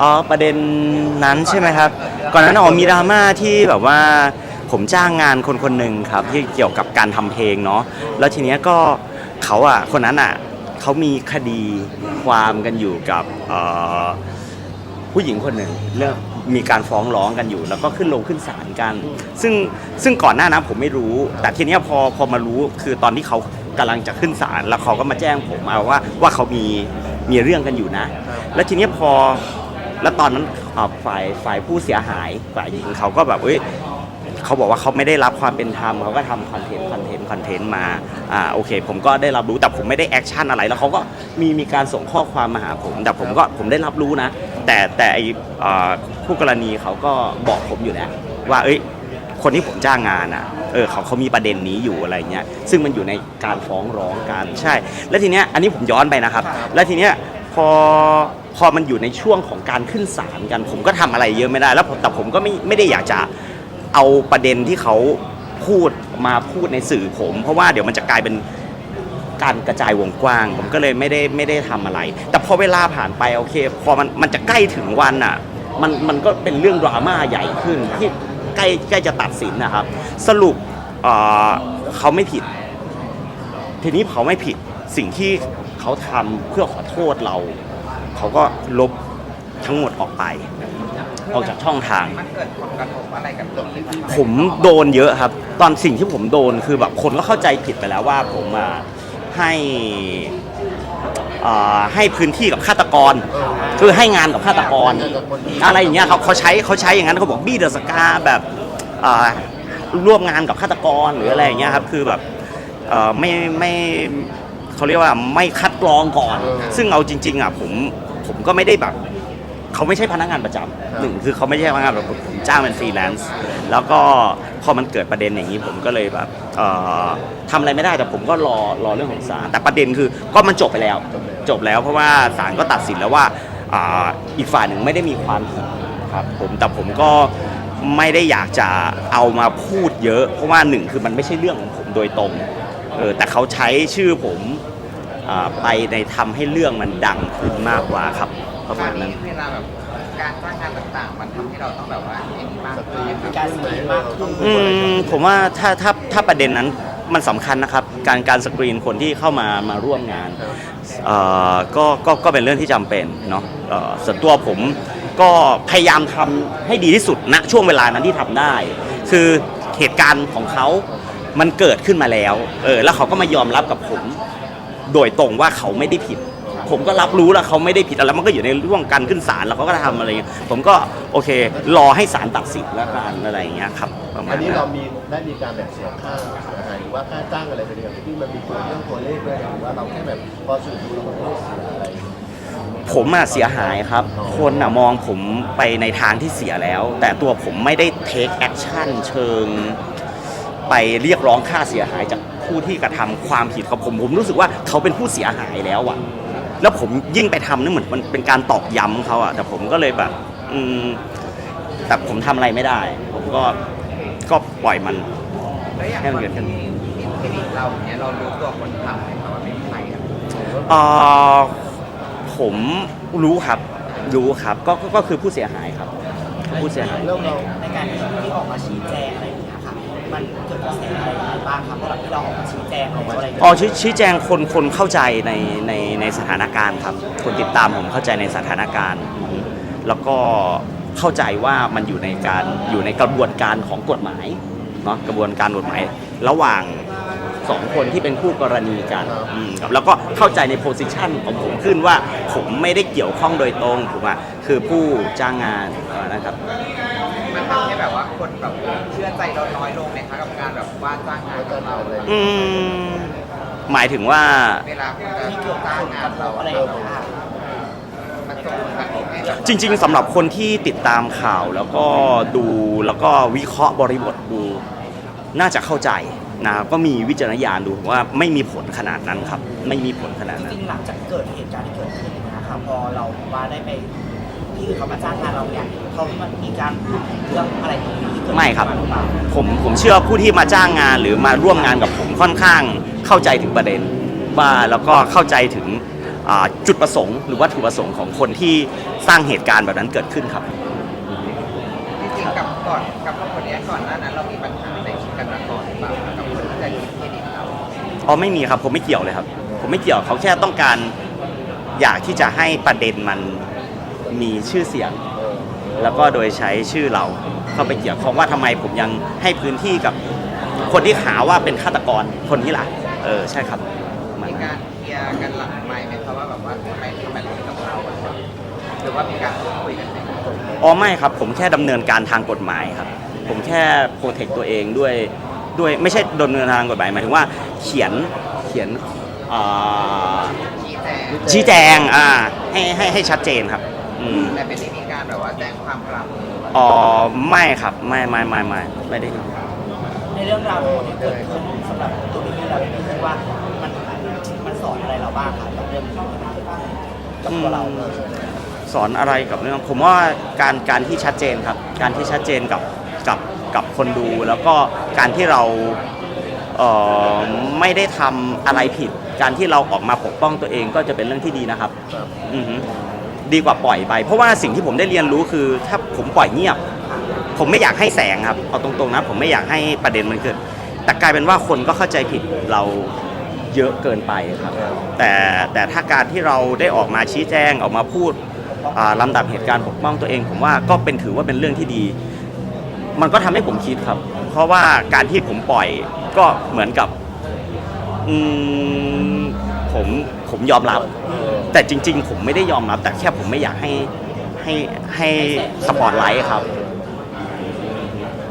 อ๋อประเด็นนั้นใช่ไหมครับ ก่อนหนานั้นอ๋อมีดราม่าที่แบบว่าผมจ้างงานคนคนหนึ่งครับที่เกี่ยวกับการทำเพลงเนาะแล้วทีเนี้ยก็เขาอะคนนั้นอะเขามีคดีความกันอยู่กับเอ่อผู้หญิงคนหนึ่งเรื่องมีการฟ้องร้องกันอยู่ แล้วก็ขึ้นลงขึ้นศาลกัน ซึ่งซึ่งก่อนหน้านั้นผมไม่รู้ แต่ทีเนี้ยพอพอมารู้คือตอนที่เขากำลังจะขึ้นศาลแล้วเขาก็มาแจ้งผมมาว่าว่าเขามีมีเรื่องกันอยู่นะ แล้วทีเนี้ยพอ แล้วตอนนั้นฝ่ายฝ่ายผู้เสียหายฝ่ายหญิงเขาก็แบบเอ้ยเขาบอกว่าเขาไม่ได้รับความเป็นธรรมเขาก็ทำคอนเทนต์คอนเทนต์คอนเทนต์มาอ่าโอเค ผมก็ได้รับรู้แต่ผมไม่ได้แอคชั่นอะไรแล้วเขาก็มีมีการส่งข้อความมาหาผม แต่ผมก็ผมได้รับรู้นะ แต่แต่ไออ่าผู้กรณีเขาก็บอกผมอยู่แล้วว่าเอ้ยคนที่ผมจ้างงานอะเออเขาเขามีประเด็นนี้อยู่อะไรเงี้ยซึ่งมันอยู่ในการฟ้องร้องกันใช่ แล้วทีเนี้ยอันนี้ผมย้อนไปนะครับ แล้วทีเนี้ยพอ พอมันอยู่ในช่วงของการขึ้นศาลกัน ผมก็ทำอะไรเยอะไม่ได้ แล้วผมแต่ผมก็ไม่ไม่ได้อยากจะเอาประเด็นที่เขาพูดมาพูดในสื่อผม เพราะว่าเดี๋ยวมันจะกลายเป็นการกระจายวงกว้าง ผมก็เลยไม่ได้ไม่ได้ทำอะไร แต่พอเวลาผ่านไปโอเค พอมันมันจะใกล้ถึงวันอะมันมันก็เป็นเรื่องดราม่าใหญ่ขึ้นที่ใกล้ใกล้จะตัดสินนะครับ สรุปเอ่อเขาไม่ผิด ทีนี้เขาไม่ผิดสิ่งที่เขาทำเพื่อขอโทษเรา เขาก็ลบทั้งหมดออกไป ออกจากช่องทาง มันเกิดผลกระทบอะไรกับตรงนี้บ้างไหมผมโดนเยอะครับ ตอนสิ่งที่ผมโดนคือแบบคนก็เข้าใจผิดไปแล้วว่าผมอะให้อ่าให้พื้นที่กับฆาตกร คือให้งานกับฆาตกร อะไรอย่างเงี้ยเขาเขาใช้เขาใช้อย่างนั้นเขาบอกบี้เดอะสกาแบบอ่าร่วมงานกับฆาตกรหรืออะไรอย่างเงี้ยครับคือแบบเอ่อไม่ไม่เขาเรียกว่าไม่คัดกรองก่อน ซึ่งเอาจริง ๆอะผม ผมก็ไม่ได้แบบเขาไม่ใช่พนักงานประจำหนึ่งคือเขาไม่ใช่พนักงานแบบผมจ้างเป็นฟรีแลนซ์แล้วก็พอมันเกิดประเด็นอย่างนี้ผมก็เลยแบบเอ่อทำอะไรไม่ได้แต่ผมก็รอรอเรื่องของศาลแต่ประเด็นคือก็มันจบไปแล้ว จบแล้วเพราะว่าศาลก็ตัดสินแล้วว่าอ่าอีกฝ่ายหนึ่งไม่ได้มีความผิดครับผมแต่ผมก็ไม่ได้อยากจะเอามาพูดเยอะ เพราะว่าหนึ่งคือมันไม่ใช่เรื่องของผมโดยตรงเออแต่เขาใช้ชื่อผมอ่า ไปในทำให้เรื่องมันดังขึ้นมากกว่าครับประมาณนั้นเวลาแบบการจ้างงานต่างๆ มันทำให้เราต้องแบบว่าเอ็นมากขึ้นการสกรีนมากขึ้นอืมผมว่าถ้าถ้าถ้าประเด็นนั้นมันสำคัญนะครับ การการสกรีนคนที่เข้ามามาร่วมงานเอ่อก็ก็ก็เป็นเรื่องที่จำเป็นเนาะเอ่อส่วนตัวผมก็พยายามทำให้ดีที่สุดณช่วงเวลานั้นที่ทำได้ คือเหตุการณ์ของเขามันเกิดขึ้นมาแล้วเออแล้วเขาก็มายอมรับกับผม โดยตรงว่าเขาไม่ได้ผิด ผมก็รับรู้แล้วเขาไม่ได้ผิดอะไรมันก็อยู่ในร่วงการขึ้นศาลแล้วเขาก็ทำอะไรเงี้ยผมก็โอเค รอให้ศาลตัดสินแล้วกันอะไรอย่างเงี้ยครับประมาอัณนนี้นั้นเรามีได้มีการแบบเสียค่าเสียหายหรือว่าค่าจ้างอะไรไปเนี่ยที่มันมีตัวเรื่องตัวเลขด้วยหรือว่าเราแค่แบบพอสื่อดูเราไม่ได้เสียอะไรผมอะเสียหายครับ คนอะมองผมไปในทางที่เสียแล้ว แต่ตัวผมไม่ได้เทคแอคชั่นเชิง ไปเรียกร้องค่าเสียหายจาก ผู้ที่กระทำความผิดของผมผมรู้สึกว่าเขาเป็นผู้เสียหายแล้วอะแล้วผมยิ่งไปทำนี่เหมือนมันเป็นการตอกย้ำเขาอะแต่ผมก็เลยแบบอืมแต่ผมทำอะไรไม่ได้ ผมก็ก็ปล่อยมัน แล้วอย่างให้ตมัอนนเกิดขึ้นที่คลินิกเราเนี่ยเรารู้ตัวคนทำไหมครับว่าเป็นใครอะเอ่อผมรู้ครับรู้ครับก็ก็ก็คือผู้เสียหายครับผู้เสียหายเรื่องเราในการที่ที่ออกมาชี้แจงอะไร กระแสอะไรบ้างครับหรับที่เราออกมาชี้แจงอะไรอะไรอย่างอ๋อชี้ชี้แจงคนคนเข้าใจในในในสถานการณ์ครับ คนติดตามผมเข้าใจในสถานการณ์แล้วก็เข้าใจว่ามันอยู่ในการอยู่ในกระบวนการของกฎหมายเนาะกระบวนการกฎหมาย ระหว่างสองคนที่เป็นคู่กรณีกันอืมครับแล้วก็เข้าใจในโพสิชันของผมขึ้นว่าผมไม่ได้เกี่ยวข้องโดยตรงผมอะคือผู้จ้างงานนะครับ มันทำให้แบบว่าคนแบบเชื่อใจเราน้อยลงไหมคะกับการแบบว่าจ้างงานกับเราอืมหมายถึงว่า เวลาคนจะที่เกี่ยวกับจ้างผลงากนระทเราบอะไรอย่างเงี้ยค่ะมันส่งผลกระทบให้แบบ จริง ๆสำหรับคนที่ติดตามข่าวแล้วก็ดูแล้วก็วิเคราะห์บริบทดู น่าจะเข้าใจนะครับก็มีวิจารณญาณดูผมว่าไม่มีผลขนาดนั้นครับ ไม่มีผลขนาดจนั้น ริงๆหลังจากเกิดเหตุการณ์ที่เกิดขึ้นนะคะพอเราว่าได้ไป ที่อื่นเขามาจ้างงานเราเนี่ยเขามันมีการพูดถึงเรื่องอะไรตรงนี้ที่เกิดขึ้นไม่ครับาหรือเปล่าผมผมเชื่อผู้ที่มาจ้างงานหรือมาร่วมงานกับผมค่อนข้างเข้าใจถึงประเด็นว่าแล้วก็เข้าใจถึงอ่าจุดประสงค์ หรือวัตถุประสงค์ของคนที่สร้างเหตุการณ์แบบนั้นเกิดขึ้นครับ จริงๆกับก่อนกับคนเนี้ยก่อนหน้านั้นเรามีปัญหาในชีวิตกันมาก่อนหรือเปล่ากับคนที่จะยึดเครดิตเราอ๋อไม่มีครับผมไม่เกี่ยวเลยครับ ผมไม่เกี่ยวเขาแค่ต้องการอยากที่จะให้ประเด็นมัน มีชื่อเสียง แล้วก็โดยใช้ชื่อเราเข้าไปเกี่ยวข้องว่าทำไมผมยังให้พื้นที่กับคนที่หาว่าเป็นฆาตกรคนนี้ล่ะเออใช่ครับมันมีการเคลียร์กันหลังไมค์ไหมครับว่าแบบว่าทำไมทำแบบนี้กับเราอะหรือว่ามีการพูดคุยกันไหมอ๋อไม่ครับ ผมแค่ดำเนินการทางกฎหมายครับ ผมแค่โปรเทคตัวเองด้วยด้วยไม่ใช่ดำเนินทางกฎหมายหมายถึงว่าเขียนเขียนอ่าชี้แจงชี้แจงอ่าให้ให้ให้ชัดเจนครับอืม แต่ไม่ได้มีการแบบว่าแจ้งความกลับหรือว่าอ๋อไม่ครับไม่ไม่ไม่ไม่ไม่ได้ในเรื่องราวทั้งหมดที่เกิดขึ้นสำหรับตัวพี่เราพี่คิดว่ามันมันสอนอะไรเราบ้างครับกับเรื่องนี้ที่มันเกิดขึ้นกับตัวเราสอนอะไรกับเรื่องผมว่าการการที่ชัดเจนครับ การที่ชัดเจนกับกับกับคนดู แล้วก็การที่เราเอ่อไม่ได้ทำอะไรผิด การที่เราออกมาปกป้องตัวเองก็จะเป็นเรื่องที่ดีนะครับครับอือฮึ ดีกว่าปล่อยไป เพราะว่าสิ่งที่ผมได้เรียนรู้คือ ถ้าผมปล่อยเงียบ ผมไม่อยากให้แสงครับเอาตรงๆนะผมไม่อยากให้ประเด็นมันเกิด แต่กลายเป็นว่าคนก็เข้าใจผิดเราเยอะเกินไปครับ แต่แต่ถ้าการที่เราได้ออกมาชี้แจงออกมาพูดอ่าลำดับเหตุการณ์ปกป้องตัวเอง ผมว่าก็เป็นถือว่าเป็นเรื่องที่ดี มันก็ทำให้ผมคิดครับ เพราะว่าการที่ผมปล่อยก็เหมือนกับอืมผมผมยอมรับ แต่จริง ๆ ผมไม่ได้ยอมรับ แต่แค่ผมไม่อยากให้ให้ให้สปอตไลท์ครับ